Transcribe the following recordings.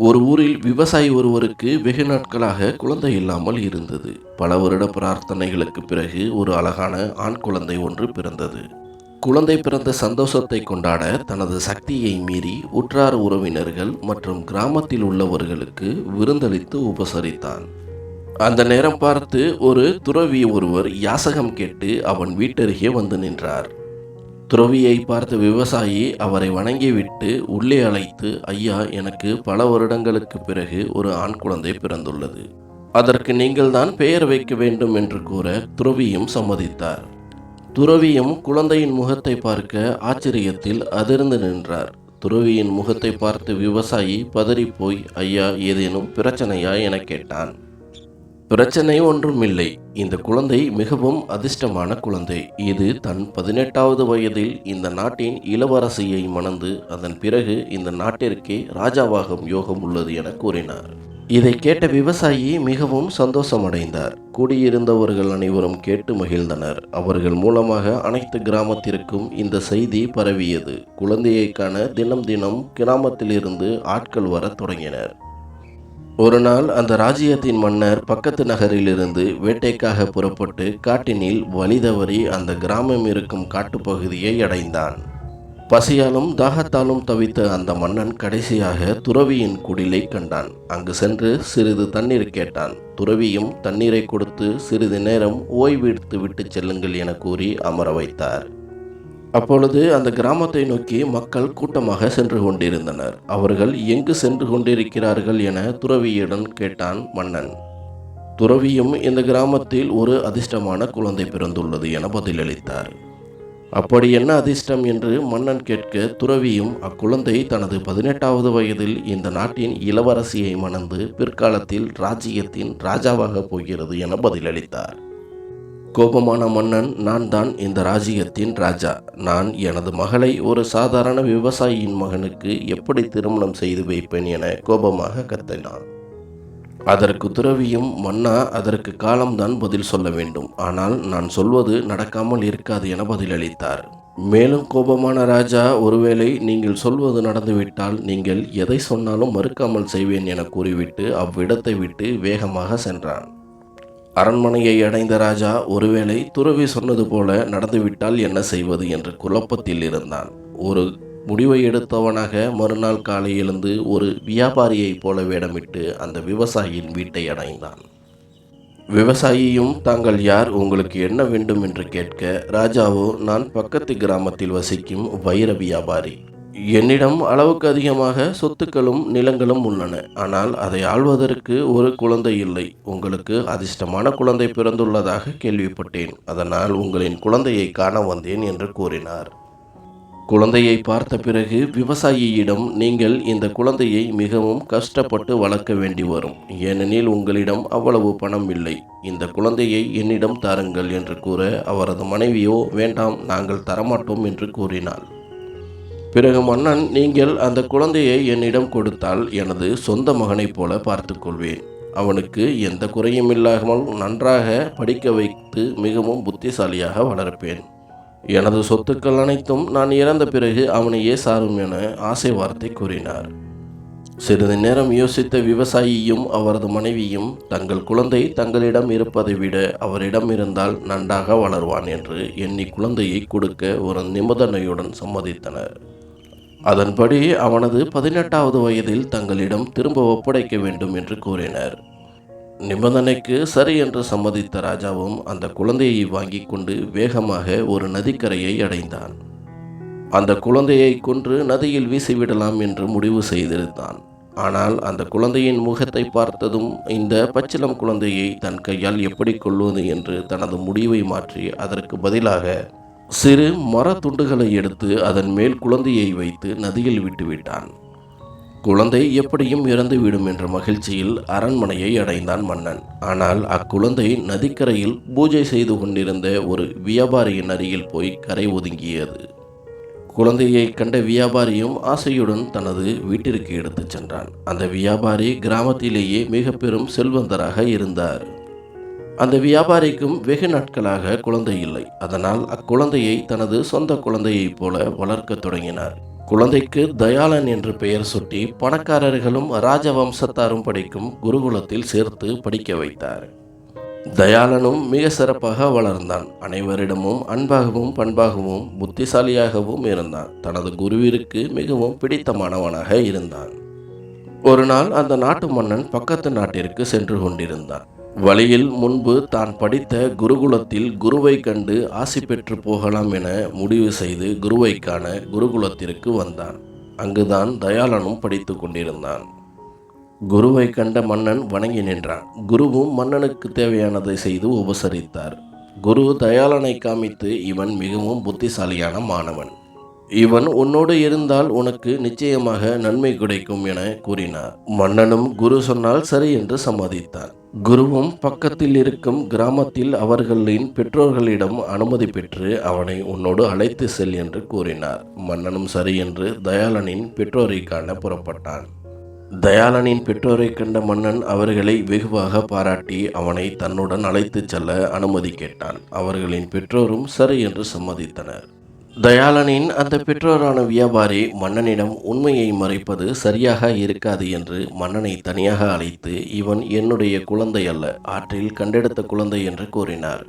ஒரு ஊரில் விவசாயி ஒருவருக்கு வெகு நாட்களாக குழந்தை இல்லாமல் இருந்தது. பல வருட பிரார்த்தனைகளுக்கு பிறகு ஒரு அழகான ஆண் குழந்தை ஒன்று பிறந்தது. குழந்தை பிறந்த சந்தோஷத்தை கொண்டாட தனது சக்தியை மீறி உற்றார் உறவினர்கள் மற்றும் கிராமத்தில் உள்ளவர்களுக்கு விருந்தளித்து உபசரித்தான். அந்த நேரம் பார்த்து ஒரு துறவி ஒருவர் யாசகம் கேட்டு அவன் வீட்டருகே வந்து நின்றார். துறவியை பார்த்த விவசாயி அவரை வணங்கிவிட்டு உள்ளே அழைத்து ஐயா எனக்கு பல வருடங்களுக்கு பிறகு ஒரு ஆண் குழந்தை பிறந்துள்ளது. அதற்கு நீங்கள்தான் பெயர் வைக்க வேண்டும் என்று கூற துறவியும் சம்மதித்தார். துறவியும் குழந்தையின் முகத்தை பார்க்க ஆச்சரியத்தில் அதிர்ந்து நின்றார். துறவியின் முகத்தை பார்த்து விவசாயி பதறிப்போய் ஐயா ஏதேனும் பிரச்சனையா? என கேட்டான். பிரச்சனை ஒன்றுமில்லை. இந்த குழந்தை மிகவும் அதிர்ஷ்டமான குழந்தை. இது தன் பதினெட்டாவது வயதில் இந்த நாட்டின் இளவரசியை மணந்து அதன் பிறகு இந்த நாட்டிற்கே ராஜாவாகும் யோகம் உள்ளது என கூறினார். இதை கேட்ட விவசாயி மிகவும் சந்தோஷமடைந்தார். கூடியிருந்தவர்கள் அனைவரும் கேட்டு மகிழ்ந்தனர். அவர்கள் மூலமாக அனைத்து கிராமத்திற்கும் இந்த செய்தி பரவியது. குழந்தையை காண தினம் தினம் கிராமத்திலிருந்து ஆட்கள் வரத் தொடங்கினர். ஒரு நாள் அந்த ராஜ்யத்தின் மன்னர் பக்கத்து நகரிலிருந்து வேட்டைக்காக புறப்பட்டு காட்டினில் வழிதவறி அந்த கிராமம் இருக்கும் காட்டுப்பகுதியை அடைந்தான். பசியாலும் தாகத்தாலும் தவித்த அந்த மன்னன் கடைசியாக துறவியின் குடிலை கண்டான். அங்கு சென்று சிறிது தண்ணீர் கேட்டான். துறவியும் தண்ணீரை கொடுத்து சிறிது நேரம் ஓய்வெடுத்து விட்டு செல்லுங்கள் என கூறி அமர வைத்தார். அப்பொழுது அந்த கிராமத்தை நோக்கி மக்கள் கூட்டமாக சென்று கொண்டிருந்தனர். அவர்கள் எங்கு சென்று கொண்டிருக்கிறார்கள் என துறவியிடம் கேட்டான் மன்னன். துறவியும் இந்த கிராமத்தில் ஒரு அதிர்ஷ்டமான குழந்தை பிறந்துள்ளது என பதிலளித்தார். அப்படி என்ன அதிர்ஷ்டம் என்று மன்னன் கேட்க துறவியும் அக்குழந்தை தனது பதினெட்டாவது வயதில் இந்த நாட்டின் இளவரசியை மணந்து பிற்காலத்தில் ராஜ்யத்தின் ராஜாவாக போகிறது என பதிலளித்தார். கோபமான மன்னன் நான் தான் இந்த ராஜ்யத்தின் ராஜா. நான் எனது மகளை ஒரு சாதாரண விவசாயியின் மகனுக்கு எப்படி திருமணம் செய்து வைப்பேன் என கோபமாக கத்தினான். அதற்கு துறவியும் மன்னா அதற்கு காலம்தான் பதில் சொல்ல வேண்டும். ஆனால் நான் சொல்வது நடக்காமல் இருக்காது என பதிலளித்தார். மேலும் கோபமான ராஜா ஒருவேளை நீங்கள் சொல்வது நடந்துவிட்டால் நீங்கள் எதை சொன்னாலும் மறுக்காமல் செய்வேன் என கூறிவிட்டு அவ்விடத்தை விட்டு வேகமாக சென்றான். அரண்மனையை அடைந்த ராஜா ஒருவேளை துறவி சொன்னது போல நடந்துவிட்டால் என்ன செய்வது என்ற குழப்பத்தில் இருந்தான். ஒரு முடிவை எடுத்தவனாக மறுநாள் காலை எழுந்து ஒரு வியாபாரியைப் போல வேடமிட்டு அந்த விவசாயியின் வீட்டை அடைந்தான். விவசாயியும் தாங்கள் யார்? உங்களுக்கு என்ன வேண்டும்? என்று கேட்க ராஜாவோ நான் பக்கத்து கிராமத்தில் வசிக்கும் வைர வியாபாரி. என்னிடம் அளவுக்கு அதிகமாக சொத்துக்களும் நிலங்களும் உள்ளன. ஆனால் அதை ஆள்வதற்கு ஒரு குழந்தை இல்லை. உங்களுக்கு அதிர்ஷ்டமான குழந்தை பிறந்துள்ளதாக கேள்விப்பட்டேன். அதனால் உங்களின் குழந்தையை காண வந்தேன் என்று கூறினார். குழந்தையை பார்த்த பிறகு விவசாயியிடம் நீங்கள் இந்த குழந்தையை மிகவும் கஷ்டப்பட்டு வளர்க்க வேண்டி வரும். ஏனெனில் உங்களிடம் அவ்வளவு பணம் இல்லை. இந்த குழந்தையை என்னிடம் தாருங்கள் என்று கூற அவரது மனைவியோ வேண்டாம் நாங்கள் தரமாட்டோம் என்று கூறினாள். பிறகு மன்னன் நீங்கள் அந்த குழந்தையை என்னிடம் கொடுத்தால் எனது சொந்த மகனைப் போல பார்த்துக்கொள்வேன் அவனுக்கு எந்த குறையும் இல்லாமல் நன்றாக படிக்க வைத்து மிகவும் புத்திசாலியாக வளர்ப்பேன். எனது சொத்துக்கள் அனைத்தும் நான் இறந்த பிறகு அவனையே சாரும் என ஆசை வார்த்தை கூறினார். சிறிது நேரம் யோசித்த விவசாயியும் அவரது மனைவியும் தங்கள் குழந்தை தங்களிடம் இருப்பதை விட அவரிடம் இருந்தால் நன்றாக வளர்வான் என்று எண்ணி குழந்தையை கொடுக்க ஒரு நிபந்தனையுடன் சம்மதித்தனர். அதன்படி அவனது பதினெட்டாவது வயதில் தங்களிடம் திரும்ப ஒப்படைக்க வேண்டும் என்று கூறினர். நிபந்தனைக்கு சரி என்று சம்மதித்த ராஜாவும் அந்த குழந்தையை வாங்கி கொண்டு வேகமாக ஒரு நதிக்கரையை அடைந்தான். அந்த குழந்தையை கொன்று நதியில் வீசிவிடலாம் என்று முடிவு செய்திருந்தான். ஆனால் அந்த குழந்தையின் முகத்தை பார்த்ததும் இந்த பச்சிலம் குழந்தையை தன் கையால் எப்படி கொள்வது என்று தனது முடிவை மாற்றி அதற்கு பதிலாக சிறு மர துண்டுகளை எடுத்து அதன் மேல் குழந்தையை வைத்து நதியில் விட்டுவிட்டான் குழந்தை எப்படியும் இறந்துவிடும் என்ற மகிழ்ச்சியில் அரண்மனையை அடைந்தான் மன்னன். ஆனால் அக்குழந்தை நதிக்கரையில் பூஜை செய்து கொண்டிருந்த ஒரு வியாபாரியின் அருகில் போய் கரை ஒதுங்கியது. குழந்தையை கண்ட வியாபாரியும் ஆசையுடன் தனது வீட்டிற்கு எடுத்துச் சென்றான். அந்த வியாபாரி கிராமத்திலேயே மிக பெரும் செல்வந்தராக இருந்தார். அந்த வியாபாரிக்கும் வெகு நாட்களாக குழந்தை இல்லை. அதனால் அக்குழந்தையை தனது சொந்த குழந்தையைப் போல வளர்க்கத் தொடங்கினார். குழந்தைக்கு தயாளன் என்று பெயர் சுட்டி பணக்காரர்களும் ராஜவம்சத்தாரும் படிக்கும் குருகுலத்தில் சேர்த்து படிக்க வைத்தார். தயாளனும் மிக சிறப்பாக வளர்ந்தான். அனைவரிடமும் அன்பாகவும் பண்பாகவும் புத்திசாலியாகவும் இருந்தான். தனது குருவிற்கு மிகவும் பிடித்தமானவனாக இருந்தான். ஒரு நாள் அந்த நாட்டு மன்னன் பக்கத்து நாட்டிற்கு சென்று கொண்டிருந்தான். வழியில் முன்பு தான் படித்த குருகுலத்தில் குருவை கண்டு ஆசி பெற்று போகலாம் என முடிவு செய்து குருவை காண குருகுலத்திற்கு வந்தான். அங்குதான் தயாளனும் படித்து கொண்டிருந்தான். குருவை கண்ட மன்னன் வணங்கி நின்றான். குருவும் மன்னனுக்கு தேவையானதை செய்து உபசரித்தார். குரு தயாளனை காமித்து இவன் மிகவும் புத்திசாலியான மாணவன். இவன் உன்னோடு இருந்தால் உனக்கு நிச்சயமாக நன்மை கிடைக்கும் என கூறினார். மன்னனும் குரு சொன்னால் சரி என்று சம்மதித்தான். குருவும் பக்கத்தில் இருக்கும் கிராமத்தில் அவர்களின் பெற்றோர்களிடம் அனுமதி பெற்று அவனை உன்னோடு அழைத்து செல் என்று கூறினார். மன்னனும் சரி என்று தயாளனின் பெற்றோரை காண புறப்பட்டான். தயாளனின் பெற்றோரை கண்ட மன்னன் அவர்களை வெகுவாக பாராட்டி அவனை தன்னுடன் அழைத்துச் செல்ல அனுமதி கேட்டான். அவர்களின் பெற்றோரும் சரி என்று சம்மதித்தனர். தயாளனின் அந்த பெற்றோரான வியாபாரி மன்னனிடம் உண்மையை மறைப்பது சரியாக இருக்காது என்று மன்னனை தனியாக அழைத்து இவன் என்னுடைய குழந்தை அல்ல ஆற்றில் கண்டெடுத்த குழந்தை என்று கூறினார்.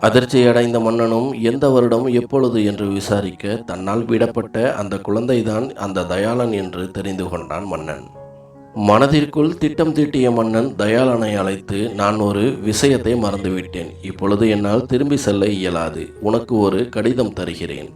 அதிர்ச்சியடைந்த மன்னனும் எந்த வருடம் எப்பொழுது? என்று விசாரிக்க தன்னால் விடப்பட்ட அந்த குழந்தைதான் அந்த தயாளன் என்று தெரிந்து கொண்டான் மன்னன். மனதிற்குள் திட்டம் தீட்டிய மன்னன் தயாளனை அழைத்து நான் ஒரு விஷயத்தை மறந்துவிட்டேன். இப்பொழுது என்னால் திரும்பி செல்ல இயலாது. உனக்கு ஒரு கடிதம் தருகிறேன்.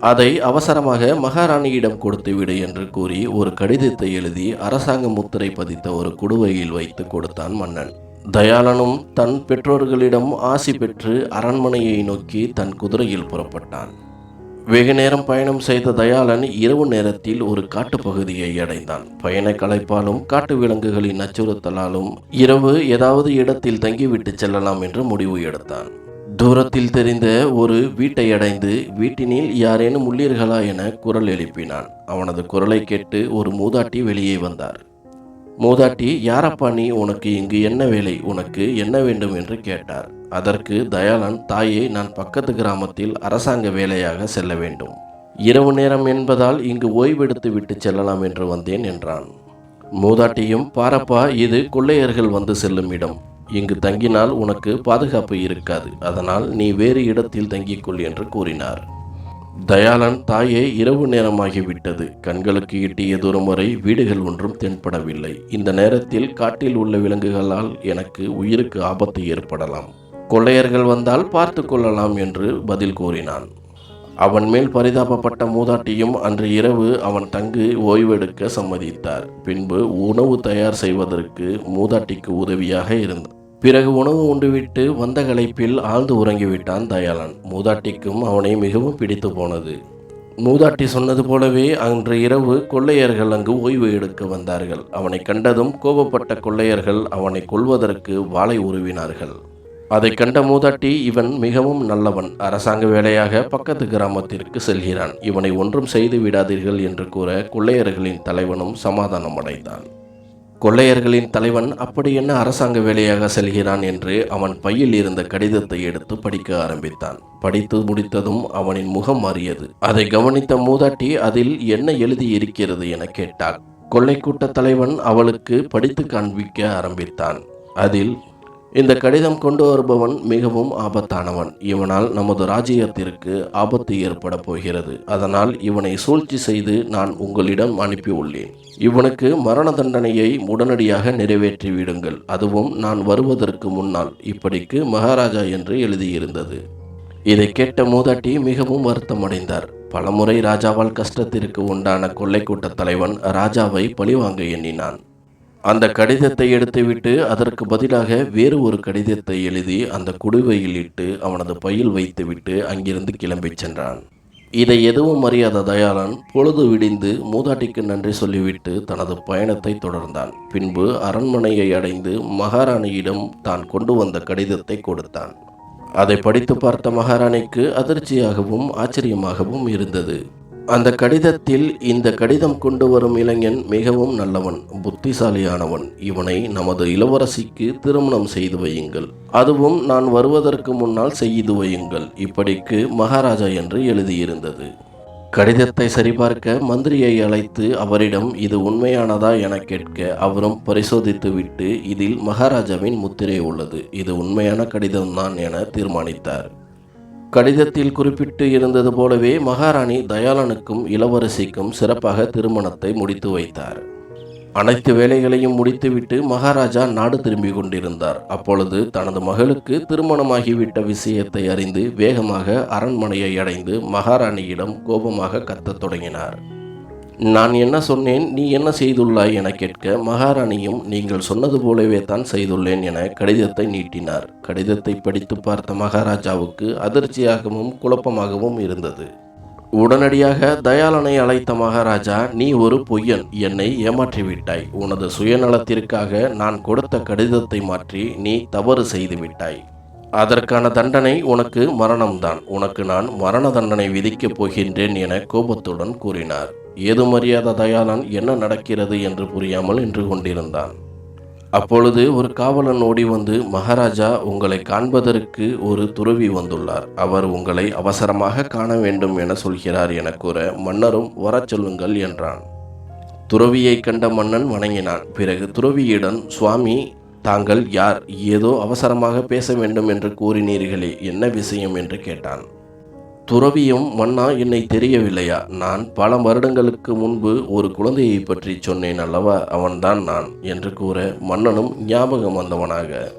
அதை அவசரமாக மகாராணியிடம் கொடுத்து விடு என்று கூறி ஒரு கடிதத்தை எழுதி அரசாங்க முத்திரை பதித்த ஒரு குடுவையில் வைத்து கொடுத்தான் மன்னன். தயாளனும் தன் பெற்றோர்களிடம் ஆசி பெற்று அரண்மனையை நோக்கி தன் குதிரையில் புறப்பட்டான். வெகு நேரம் பயணம் செய்த தயாளன் இரவு நேரத்தில் ஒரு காட்டுப்பகுதியை அடைந்தான். பயண களைப்பாலும் காட்டு விலங்குகளின் அச்சுறுத்தலாலும் இரவு ஏதாவது இடத்தில் தங்கிவிட்டு செல்லலாம் என்று முடிவு எடுத்தான். தூரத்தில் தெரிந்த ஒரு வீட்டை அடைந்து வீட்டினில் யாரேனும் உள்ளீர்களா என குரல் எழுப்பினான். அவனது குரலை கேட்டு ஒரு மூதாட்டி வெளியே வந்தார். மூதாட்டி யாரப்பா நீ? உனக்கு இங்கு என்ன வேலை? உனக்கு என்ன வேண்டும்? என்று கேட்டார். அதற்கு தயாளன் தாயே நான் பக்கத்து கிராமத்தில் அரசாங்க வேலையாக செல்ல வேண்டும். இரவு நேரம் என்பதால் இங்கு ஓய்வெடுத்து விட்டு செல்லலாம் என்று வந்தேன் என்றான். மூதாட்டியும் பாரப்பா இது கொள்ளையர்கள் வந்து செல்லும் இடம். இங்கு தங்கினால் உனக்கு பாதுகாப்பு இருக்காது. அதனால் நீ வேறு இடத்தில் தங்கிக்கொள் என்று கூறினார். தயாளன் தாயே இரவு நேரமாகிவிட்டது. கண்களுக்கு எட்டிய தூரம் வரை வீடுகள் ஒன்றும் தென்படவில்லை. இந்த நேரத்தில் காட்டில் உள்ள விலங்குகளால் எனக்கு உயிருக்கு ஆபத்து ஏற்படலாம். கொள்ளையர்கள் வந்தால் பார்த்து கொள்ளலாம் என்று பதில் கூறினான். அவன் மேல் பரிதாபப்பட்ட மூதாட்டியும் அன்று இரவு அவன் தங்கு ஓய்வெடுக்க சம்மதித்தார். பின்பு உணவு தயார் செய்வதற்கு மூதாட்டிக்கு உதவியாக இருந்தார் பிறகு உணவு உண்டுவிட்டு வந்த களைப்பில் ஆழ்ந்து உறங்கிவிட்டான் தயாளன். மூதாட்டிக்கும் அவனை மிகவும் பிடித்து போனது. மூதாட்டி சொன்னது போலவே அன்று இரவு கொள்ளையர்கள் அங்கு ஓய்வு எடுக்க வந்தார்கள். அவனை கண்டதும் கோபப்பட்ட கொள்ளையர்கள் அவனை கொல்வதற்கு வாளை உருவினார்கள். அதை கண்ட மூதாட்டி இவன் மிகவும் நல்லவன். அரசாங்க வேலையாக பக்கத்து கிராமத்திற்கு செல்கிறான். இவனை ஒன்றும் செய்து விடாதீர்கள் என்று கூற கொள்ளையர்களின் தலைவனும் சமாதானம் அடைந்தான் கொள்ளையர்களின் தலைவன் அப்படி என்ன அரசாங்க வேலையாக செல்கிறான் என்று அவன் பையில் இருந்த கடிதத்தை எடுத்து படிக்க ஆரம்பித்தான். படித்து முடித்ததும் அவனின் முகம் மாறியது. அதை கவனித்த மூதாட்டி அதில் என்ன எழுதி இருக்கிறது என கேட்டாள். கொள்ளை கூட்ட தலைவன் அவளுக்கு படித்து காண்பிக்க ஆரம்பித்தான். அதில் இந்த கடிதம் கொண்டு வருபவன் மிகவும் ஆபத்தானவன். இவனால் நமது ராஜ்யத்திற்கு ஆபத்து ஏற்பட போகிறது. அதனால் இவனை சூழ்ச்சி செய்து நான் உங்களிடம் அனுப்பியுள்ளேன். இவனுக்கு மரண தண்டனையை உடனடியாக நிறைவேற்றி விடுங்கள் அதுவும் நான் வருவதற்கு முன்னால். இப்படிக்கு மகாராஜா என்று எழுதியிருந்தது. இதை கேட்ட மூதாட்டி மிகவும் வருத்தமடைந்தார். பலமுறை ராஜாவால் கஷ்டத்திற்கு உண்டான கொள்ளைக்கூட்ட தலைவன் ராஜாவை பழிவாங்க எண்ணினான். அந்த கடிதத்தை எடுத்துவிட்டு அதற்கு பதிலாக வேறு ஒரு கடிதத்தை எழுதி அந்த குடுவையில் இட்டு அவனது பையில் வைத்துவிட்டு அங்கிருந்து கிளம்பிச் சென்றான். இதை எதுவும் அறியாத தயாளன் பொழுது விடிந்து மூதாட்டிக்கு நன்றி சொல்லிவிட்டு தனது பயணத்தை தொடர்ந்தான். பின்பு அரண்மனையை அடைந்து மகாராணியிடம் தான் கொண்டு வந்த கடிதத்தை கொடுத்தான். அதை படித்து பார்த்த மகாராணிக்கு அதிர்ச்சியாகவும் ஆச்சரியமாகவும் இருந்தது. அந்த கடிதத்தில் இந்த கடிதம் கொண்டு வரும் இளைஞன் மிகவும் நல்லவன் புத்திசாலியானவன். இவனை நமது இளவரசிக்கு திருமணம் செய்து வையுங்கள். அதுவும் நான் வருவதற்கு முன்னால் செய்து வையுங்கள். இப்படிக்கு மகாராஜா என்று எழுதியிருந்தது. கடிதத்தை சரிபார்க்க மந்திரியை அழைத்து அவரிடம் இது உண்மையானதா? என கேட்க அவரும் பரிசோதித்துவிட்டு இதில் மகாராஜாவின் முத்திரை உள்ளது. இது உண்மையான கடிதம்தான் என தீர்மானித்தார். கடிதத்தில் குறிப்பிட்டு இருந்தது போலவே மகாராணி தயாளனுக்கும் இளவரசிக்கும் சிறப்பாக திருமணத்தை முடித்து வைத்தார். அனைத்து வேலைகளையும் முடித்துவிட்டு மகாராஜா நாடு திரும்பி கொண்டிருந்தார். அப்பொழுது தனது மகளுக்கு திருமணமாகிவிட்ட விஷயத்தை அறிந்து வேகமாக அரண்மனையை அடைந்து மகாராணியிடம் கோபமாக கத்தத் தொடங்கினார். நான் என்ன சொன்னேன்? நீ என்ன செய்துள்ளாய் என கேட்க மகாராணியும் நீங்கள் சொன்னது போலவே தான் செய்துள்ளேன் என கடிதத்தை நீட்டினார். கடிதத்தை படித்து பார்த்த மகாராஜாவுக்கு அதிர்ச்சியாகவும் குழப்பமாகவும் இருந்தது. உடனடியாக தயாளனை அழைத்த மகாராஜா நீ ஒரு பொய்யன். என்னை ஏமாற்றிவிட்டாய். உனது சுயநலத்திற்காக நான் கொடுத்த கடிதத்தை மாற்றி நீ தவறு செய்துவிட்டாய் அதற்கான தண்டனை உனக்கு மரணம்தான். உனக்கு நான் மரண தண்டனை விதிக்கப் போகின்றேன் என கோபத்துடன் கூறினார். ஏது மரியாதை தயாளன் என்ன நடக்கிறது என்று புரியாமல் நின்று கொண்டிருந்தான். அப்பொழுது ஒரு காவலன் ஓடி வந்து மகாராஜா உங்களை காண்பதற்கு ஒரு துறவி வந்துள்ளார். அவர் உங்களை அவசரமாக காண வேண்டும் என சொல்கிறார் என கூற மன்னரும் வரச் சொல்லுங்கள் என்றான். துறவியை கண்ட மன்னன் வணங்கினான். பிறகு துறவியிடம் சுவாமி தாங்கள் யார்? ஏதோ அவசரமாக பேச வேண்டும் என்று கூறினீர்களே என்ன விஷயம்? என்று கேட்டான். துறவியும் மன்னா என்னை தெரியவில்லையா? நான் பல வருடங்களுக்கு முன்பு ஒரு குழந்தையை பற்றி சொன்னேன் அல்லவா? அவன்தான் நான் என்று கூற மன்னனும் ஞாபகம் வந்தவனாக.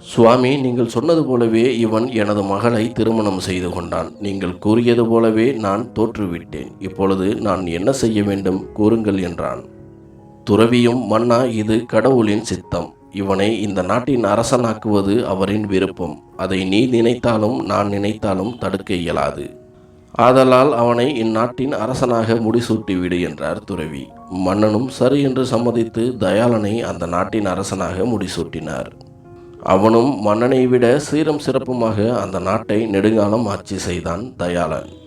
சுவாமி நீங்கள் சொன்னது போலவே இவன் எனது மகளை திருமணம் செய்து கொண்டான். நீங்கள் கூறியது போலவே நான் தோற்றுவிட்டேன். இப்பொழுது நான் என்ன செய்ய வேண்டும்? கூறுங்கள் என்றான். துறவியும் மன்னா இது கடவுளின் சித்தம். இவனை இந்த நாட்டின் அரசனாக்குவது அவரின் விருப்பம். அதை நீ நினைத்தாலும் நான் நினைத்தாலும் தடுக்க இயலாது. ஆதலால் அவனை இந்நாட்டின் அரசனாக முடிசூட்டிவிடு என்றார் துறவி. மன்னனும் சரி என்று சம்மதித்து தயாளனை அந்த நாட்டின் அரசனாக முடிசூட்டினார். அவனும் மன்னனை விட சீரம் சிறப்புமாக அந்த நாட்டை நெடுங்காலம் ஆட்சி செய்தான் தயாளன்.